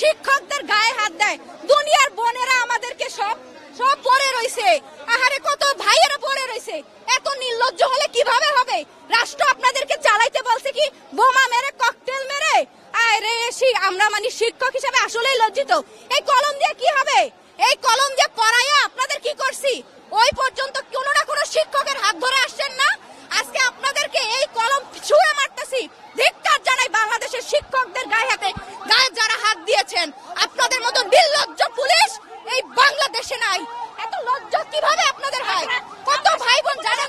হ্যাঁ দুনিয়ার বোনেরা আমাদেরকে সব সব পড়ে রইছে। আহারে কত ভাইয়েরা পড়ে রইছে। এত নির্লজ্জ হলে কীভাবে হবে? রাষ্ট্র আপনাদেরকে চালাইতে বলছে কি, বোমা মেরে, ককটেল মেরে? আরে সি, আমরা মানে শিক্ষক হিসাবে আসলেই লজ্জিত। এই কলম দিয়ে কি হবে? এই কলম দিয়ে পড়াইয়া আপনাদের কি করছি ওই পর্যন্ত কোনো না কোনো শিক্ষকের হাত ধরে আসছেন না আজকে আপনাদেরকে এই কলম ছুঁড়ে মারতেছি ধিক্কার জানাই বাংলাদেশের শিক্ষকদের গায়ে হাতে গায়ে যারা হাত দিয়েছেন আপনাদের মতো নির্লজ্জ পুলিশ এই বাংলাদেশে নাই এত লজ্জা কীভাবে আপনাদের হয়? কত ভাই বোন জানেন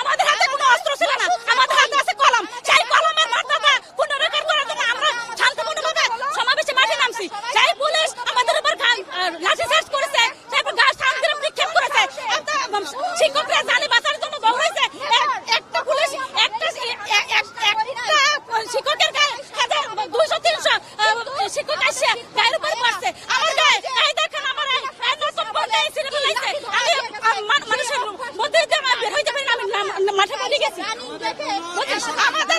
আমাদের হাতে কোনো অস্ত্র ছিল না। আমাদের হাতে আছে কলম। সেই কলমের মাধ্যমে পুনরুদ্ধার করার জন্য আমরা শান্তিপূর্ণভাবে সমাবেশে মাঠে নামছি। সেই পুলিশ আমাদের উপর লাঠি চার্জ করেছে তারপর গাছ সামগ্রী নিক্ষেপ করেছে। শিক্ষকরা জানি বাঁচার জন্য দৌড়াইছে এক- একটা পুলিশ একটা শিক্ষকের গায়ে দুইশো তিনশো শিক্ষক আসছে গায়ের উপর পড়ছে আমার গায়ে এই দেখেন আমার এই এই নতুন বলতে এই সিনেমা লাগছে আমি আহ, মা- মানুষের মধ্যে দিয়ে আমার বের হইতে পারি না আমি না- মাঠে পড়ে গেছি বুঝছিস? আমাদের